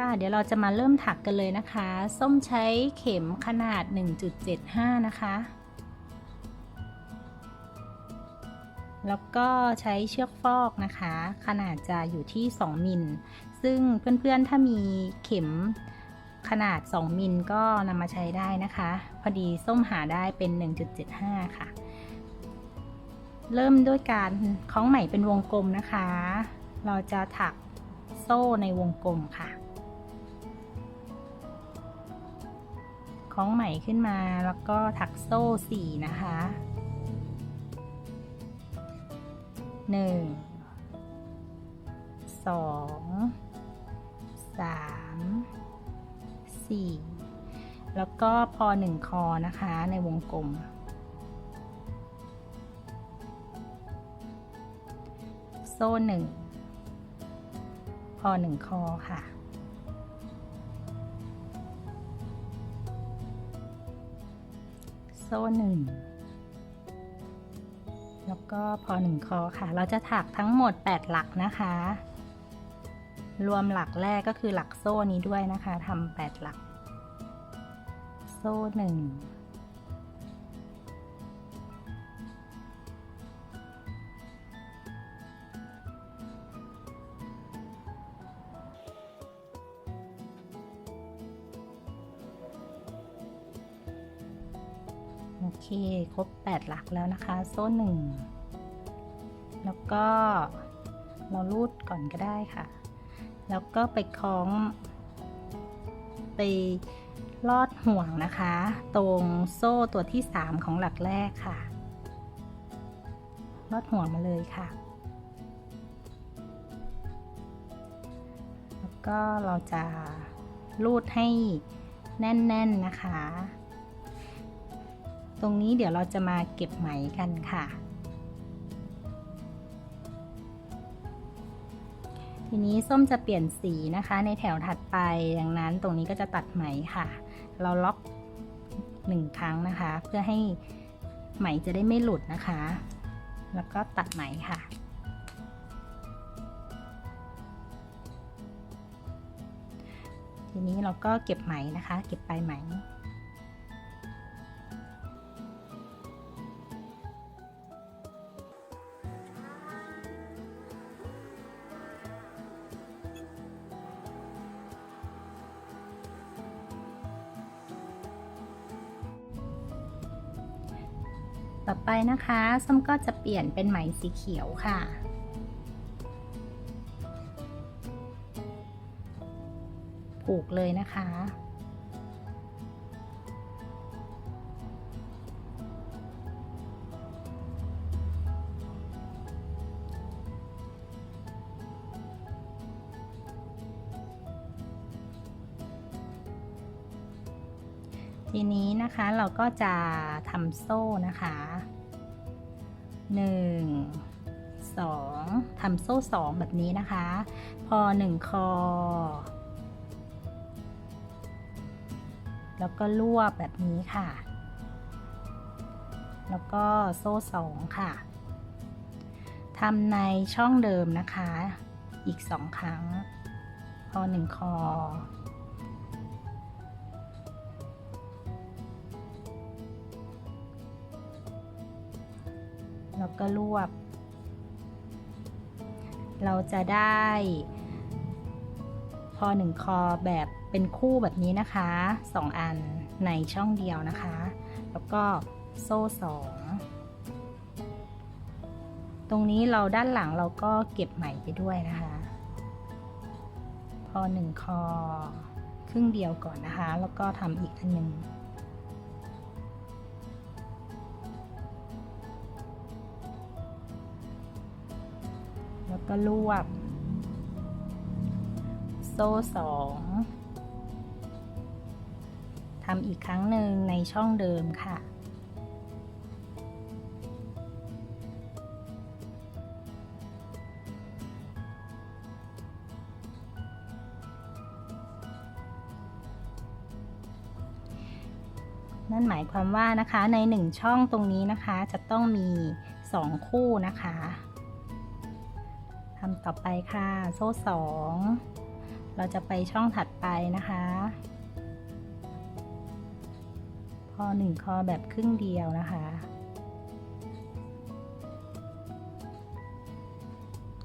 ค่ะ เดี๋ยวเราจะมาเริ่มถักกันเลยนะคะ ส้มใช้เข็มขนาด 1.75 นะคะ แล้วก็ใช้เชือกฟอกนะคะ ขนาดจะอยู่ที่ 2 มิล ซึ่งเพื่อนๆ ถ้ามีเข็มขนาด 2 มิลก็นำมาใช้ได้นะคะ พอดีส้มหาได้เป็น 1.75 ค่ะ เริ่มด้วยการคล้องไหมเป็นวงกลมนะคะ เราจะถักโซ่ในวงกลมค่ะ คล้องไหมขึ้นมาแล้วก็ถักโซ่สี่นะคะหนึ่งสองสามสี่แล้วก็พอหนึ่งคอนะคะในวงกลม โซ่หนึ่งพอหนึ่งคอค่ะ โซ่หนึ่งแล้วก็พอหนึ่งคอค่ะ เราจะถักทั้งหมด 8 หลักนะคะ รวมหลักแรกก็คือหลักโซ่นี้ด้วยนะคะทำ8หลัก โซ่หนึ่ง เค ครบ 8 หลักแล้วนะคะ โซ่หนึ่งแล้วก็เราลูดก่อนก็ได้ค่ะ แล้วก็ไปคล้อง ไปลอดห่วงนะคะ ตรงโซ่ตัวที่ 3 ของหลักแรกค่ะ ลอดห่วงมาเลยค่ะ แล้วก็เราจะลูดให้แน่น ๆนะคะ รงนี้เดี๋ยวเราจะมาเก็บไหมกันค่ะ ทีนี้ส้มจะเปลี่ยนสีนะคะในแถวถัดไป ดังนั้นตรงนี้ก็จะตัดไหมค่ะ เราล็อกหนึ่งครั้งนะคะ เพื่อให้ไหมจะได้ไม่หลุดนะคะ แล้วก็ตัดไหมค่ะทีนี้เราก็เก็บไหมนะคะ เก็บปลายไหม ต่อไปนะคะส้มก็จะเปลี่ยนเป็นไหมสีเขียวค่ะ ผูกเลยนะคะ ทีนี้นะคะเราก็จะทำโซ่นะคะ1 2ทำโซ่2แบบนี้นะคะ พอ1คอ แล้วก็ลวบแบบนี้ค่ะ แล้วก็โซ่2ค่ะทำในช่องเดิมนะคะ อีก2ครั้ง พอ1คอ แล้วก็รวบ เราจะได้พอหนึ่งคอแบบเป็นคู่แบบนี้นะคะสองอันในช่องเดียวนะคะ แล้วก็โซ่สองตรงนี้เราด้านหลังเราก็เก็บไหมไปด้วยนะคะ พอหนึ่งคอครึ่งเดียวก่อนนะคะ แล้วก็ทำอีกอันหนึ่ง แล้วก็รวบ โซ่สองทำอีกครั้งหนึ่งในช่องเดิมค่ะ นั่นหมายความว่านะคะในหนึ่งช่องตรงนี้นะคะจะต้องมีสองคู่นะคะ ต่อไปค่ะ โซ่สองเราจะไปช่องถัดไปนะคะพอหนึ่งคอแบบครึ่งเดียวนะคะ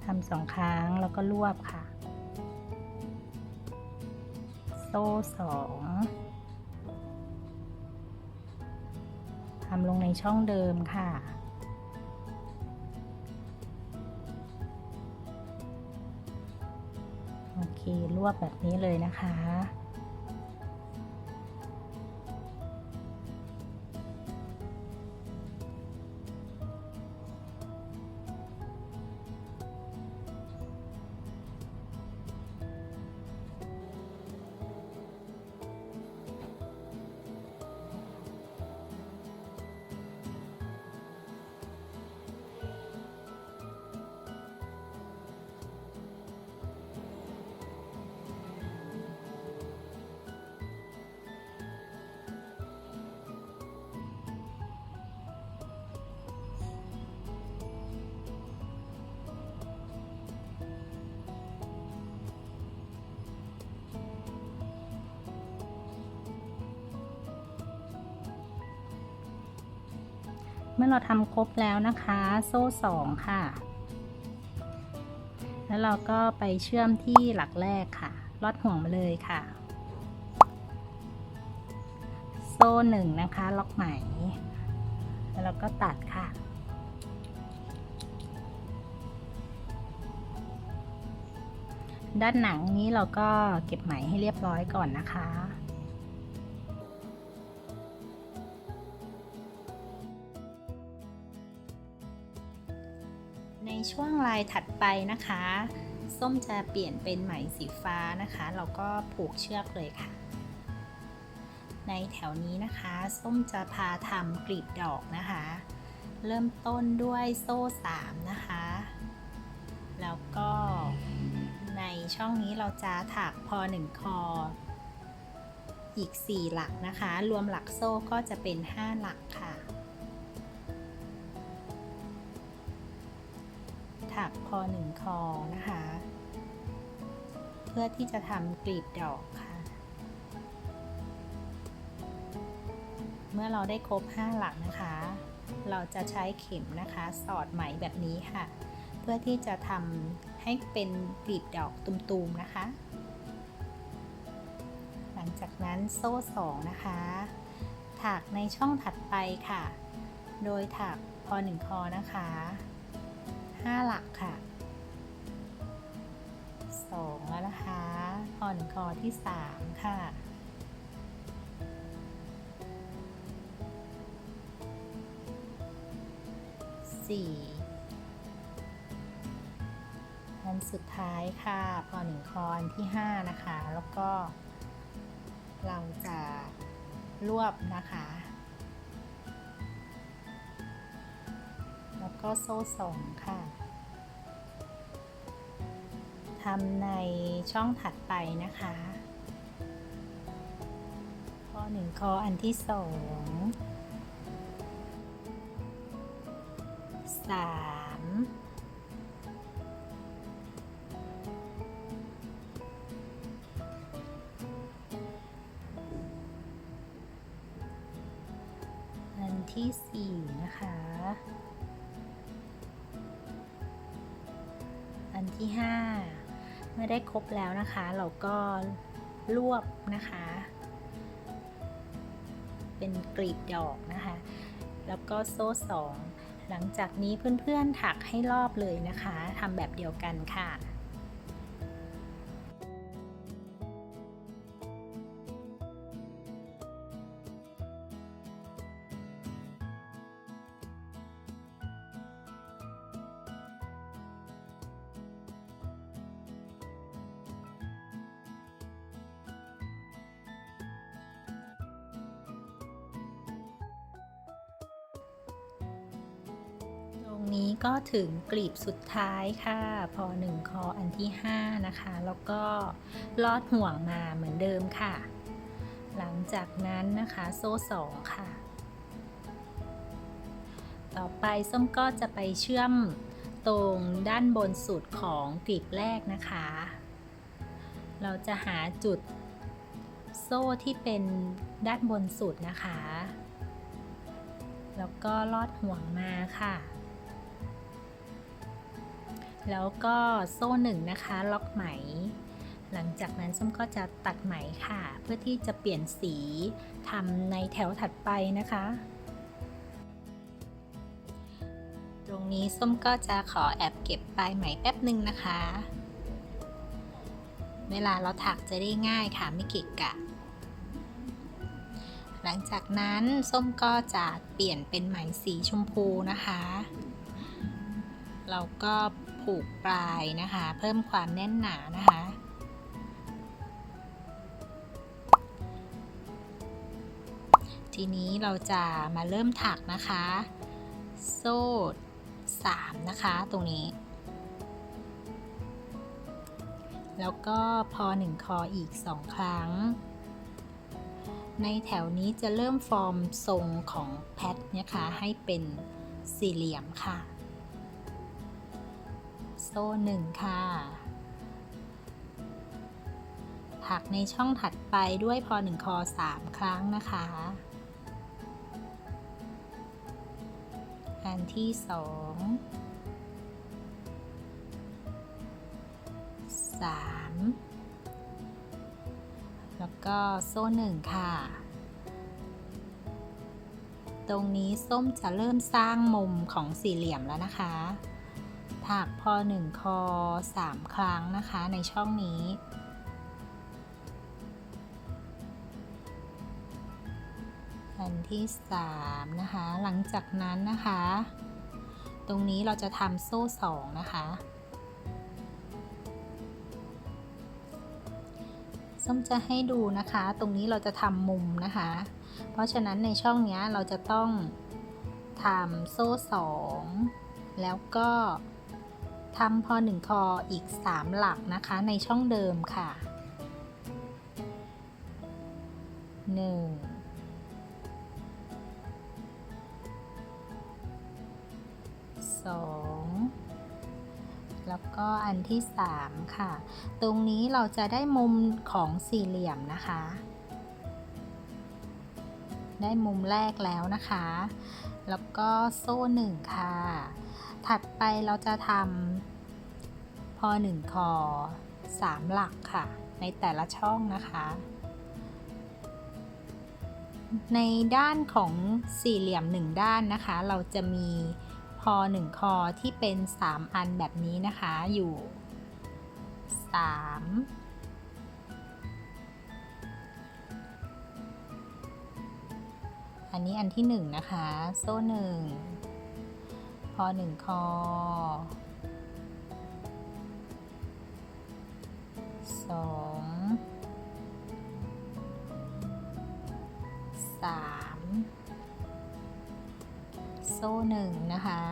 ทำสองครั้งแล้วก็รวบค่ะ โซ่สองทำลงในช่องเดิมค่ะ รวบแบบนี้เลยนะคะ มื่อเราทำครบแล้วนะคะ โซ่สองค่ะ แล้วเราก็ไปเชื่อมที่หลักแรกค่ะลอดห่วงมาเลยค่ะ โซ่หนึ่งนะคะ ล็อกไหม แล้วเราก็ตัดค่ะด้านหนังนี้เราก็เก็บไหมให้เรียบร้อยก่อนนะคะ ช่วงลายถัดไปนะคะ ส้มจะเปลี่ยนเป็นไหมสีฟ้านะคะ เราก็ผูกเชือกเลยค่ะ ในแถวนี้นะคะ ส้มจะพาทำกลีบดอกนะคะ เริ่มต้นด้วยโซ่3นะคะ แล้วก็ในช่องนี้เราจะถักพอ1คอ อีก 4 หลักนะคะ รวมหลักโซ่ก็จะเป็น 5 หลักค่ะ กพอหนึ่งคอนะคะ เพื่อที่จะทำกลีบดอกค่ะ เมื่อเราได้ครบ 5 หลักนะคะ เราจะใช้เข็มนะคะ สอดไหมแบบนี้ค่ะ เพื่อที่จะทำให้เป็นกลีบดอกตุมๆนะคะ หลังจากนั้นโซ่สองนะคะถักในช่องถัดไปค่ะ โดยถักพอหนึ่งคอนะคะ ห้าหลักค่ะสองแล้วนะคะ อ่อนคอที่สามค่ะสี่อันสุดท้ายค่ะพอหนึ่งคอนที่ห้านะคะ แล้วก็เราจะรวบนะคะ ก็โซ่สองค่ะทำในช่องถัดไปนะคะ ข้อหนึ่งคออันที่สองสามอันที่สี่นะคะ ที่ 5 เมื่อได้ครบแล้วนะคะ เราก็รวบนะคะ เป็นกลีบดอกนะคะ แล้วก็โซ่สองหลังจากนี้เพื่อนๆถักให้รอบเลยนะคะทำแบบเดียวกันค่ะ ถึงกลีบสุดท้ายค่ะ พอหนึ่งคออันที่ 5 นะคะ แล้วก็ลอดห่วงมาเหมือนเดิมค่ะ หลังจากนั้นนะคะโซ่สองค่ะ ต่อไปส้มก็จะไปเชื่อมตรงด้านบนสุดของกลีบแรกนะคะ เราจะหาจุดโซ่ที่เป็นด้านบนสุดนะคะ แล้วก็ลอดห่วงมาค่ะ แล้วก็โซ่หนึ่งนะคะ ล็อกไหม หลังจากนั้นส้มก็จะตัดไหมค่ะ เพื่อที่จะเปลี่ยนสีทำในแถวถัดไปนะคะ ตรงนี้ส้มก็จะขอแอบเก็บปลายไหมแป๊บหนึ่งนะคะ เวลาเราถักจะได้ง่ายค่ะไม่เกะกะหลังจากนั้นส้มก็จะเปลี่ยนเป็นไหมสีชมพูนะคะ เราก็ ผูกปลายนะคะ เพิ่มความแน่นหนานะคะ ทีนี้เราจะมาเริ่มถักนะคะ โซ่3นะคะตรงนี้ แล้วก็พอ1คออีก2ครั้ง ในแถวนี้จะเริ่มฟอร์มทรงของแพทนะคะให้เป็นสี่เหลี่ยมค่ะ โซ่หนึ่งค่ะ ถักในช่องถัดไปด้วยพอหนึ่งคอสามครั้งนะคะ อันที่สองสามแล้วก็โซ่หนึ่งค่ะตรงนี้ส้มจะเริ่มสร้างมุมของสี่เหลี่ยมแล้วนะคะ ถักพอหนึ่งคอสามครั้งนะคะในช่องนี้ อันที่สามนะคะ หลังจากนั้นนะคะ ตรงนี้เราจะทำโซ่สองนะคะส้มจะให้ดูนะคะ ตรงนี้เราจะทำมุมนะคะ เพราะฉะนั้นในช่องนี้เราจะต้องทำโซ่สองแล้วก็ ทำพอหนึ่งคออีก 3 หลักนะคะในช่องเดิมค่ะ 1 2 แล้วก็อันที่ 3 ค่ะ ตรงนี้เราจะได้มุมของสี่เหลี่ยมนะคะ ได้มุมแรกแล้วนะคะ แล้วก็โซ่หนึ่งค่ะ ถัดไปเราจะทำพอหนึ่งคอสามหลักค่ะ ในแต่ละช่องนะคะ ในด้านของสี่เหลี่ยมหนึ่งด้านนะคะ เราจะมีพอหนึ่งคอที่เป็น 3 อันแบบนี้นะคะอยู่ 3อันนี้อันที่1นะคะ โซ่หนึ่ง อหนึ่งคอ สอง สาม โซ่หนึ่งนะคะ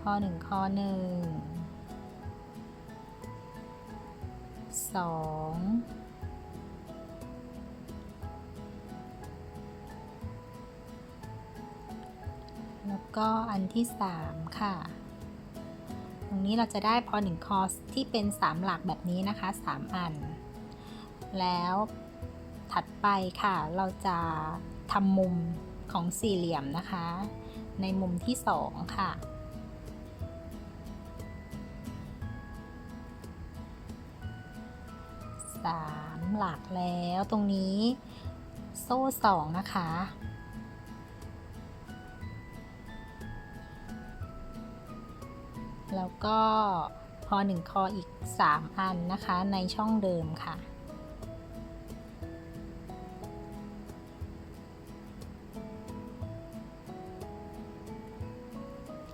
พอหนึ่งคอหนึ่งสอง ก็อันที่สามค่ะ ตรงนี้เราจะได้พอหนึ่งคอสที่เป็นสามหลักแบบนี้นะคะสามอัน แล้วถัดไปค่ะ เราจะทำมุมของสี่เหลี่ยมนะคะ ในมุมที่สองค่ะสามหลักแล้วตรงนี้โซ่สองนะคะ แล้วก็พอหนึ่งคออีก 3 อันนะคะในช่องเดิมค่ะ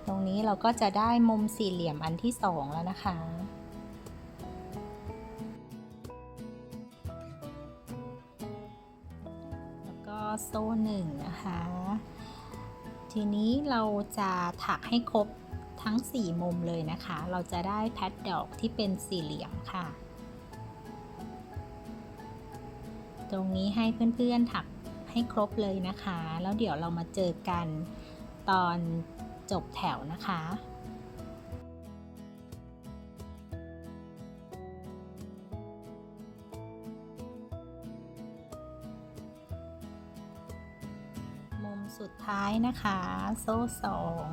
ตรงนี้เราก็จะได้มุมสี่เหลี่ยมอันที่ 2 แล้วนะคะแล้วก็โซ่หนึ่งนะคะ ทีนี้เราจะถักให้ครบ ทั้ง 4 มุมเลยนะคะ เราจะได้แพทดอกที่เป็นสี่เหลี่ยมค่ะ ตรงนี้ให้เพื่อนๆถักให้ครบเลยนะคะ แล้วเดี๋ยวเรามาเจอกันตอนจบแถวนะคะสุดท้ายนะคะ โซ่สอง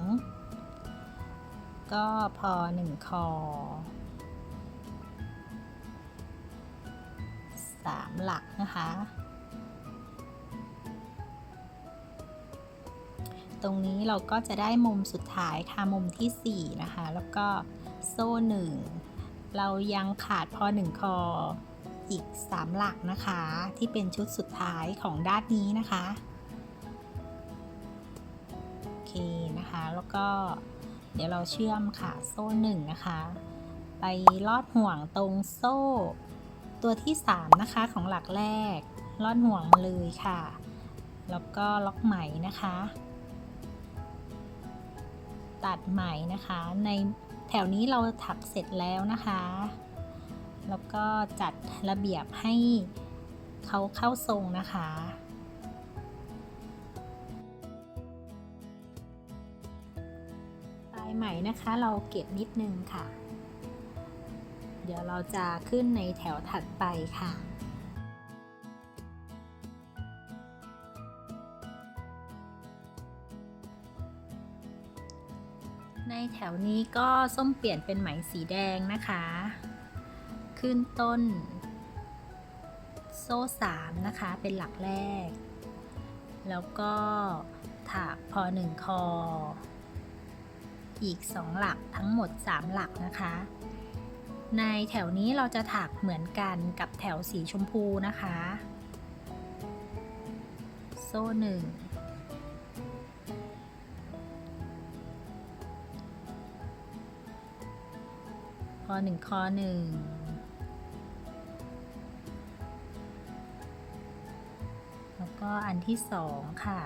ก็พอหนึ่งคอสามหลักนะคะ ตรงนี้เราก็จะได้มุมสุดท้ายค่ะมุมที่ 4 นะคะ แล้วก็โซ่1เรายังขาดพอ1คออีก 3 หลักนะคะ ที่เป็นชุดสุดท้ายของด้านนี้นะคะ โอเคนะคะแล้วก็ เดี๋ยวเราเชื่อมค่ะโซ่หนึ่งนะคะ ไปลอดห่วงตรงโซ่ ตัวที่ 3 นะคะของหลักแรก ลอดห่วงมาเลยค่ะ แล้วก็ล็อกไหมนะคะ ตัดไหมนะคะ ในแถวนี้เราถักเสร็จแล้วนะคะ แล้วก็จัดระเบียบให้เขาเข้าทรงนะคะ ไหมนะคะ เราเก็บนิดนึงค่ะ เดี๋ยวเราจะขึ้นในแถวถัดไปค่ะในแถวนี้ก็ส้มเปลี่ยนเป็นไหมสีแดงนะคะ ขึ้นต้น โซ่สามนะคะเป็นหลักแรก แล้วก็ถากพอหนึ่งคอ อีกสองหลักทั้งหมดสามหลักนะคะ ในแถวนี้เราจะถักเหมือนกันกับแถวสีชมพูนะคะ โซ่หนึ่งคอหนึ่งคอหนึ่งแล้วก็อันที่สองค่ะ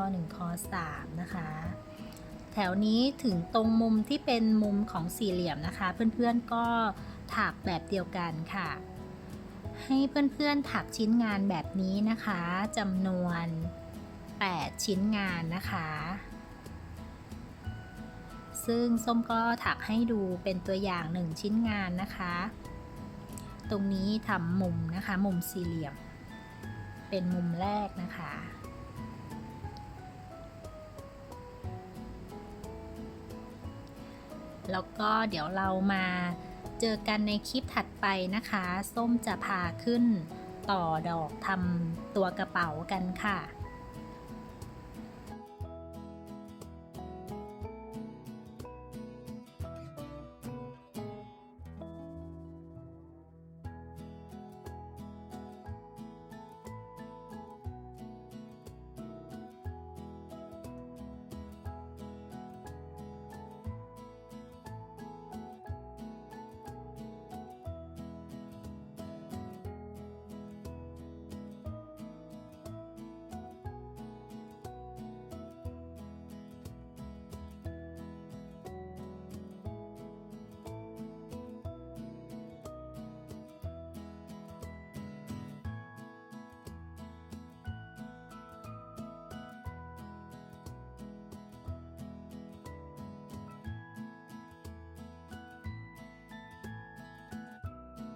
คอหนึ่งคอสามนะคะ แถวนี้ถึงตรงมุมที่เป็นมุมของสี่เหลี่ยมนะคะ เพื่อนๆก็ถักแบบเดียวกันค่ะ ให้เพื่อนๆถักชิ้นงานแบบนี้นะคะจำนวน 8 ชิ้นงานนะคะ ซึ่งส้มก็ถักให้ดูเป็นตัวอย่างหนึ่งชิ้นงานนะคะ ตรงนี้ทำมุมนะคะ มุมสี่เหลี่ยม เป็นมุมแรกนะคะ แล้วก็เดี๋ยวเรามาเจอกันในคลิปถัดไปนะคะ ส้มจะพาขึ้นต่อดอกทำตัวกระเป๋ากันค่ะ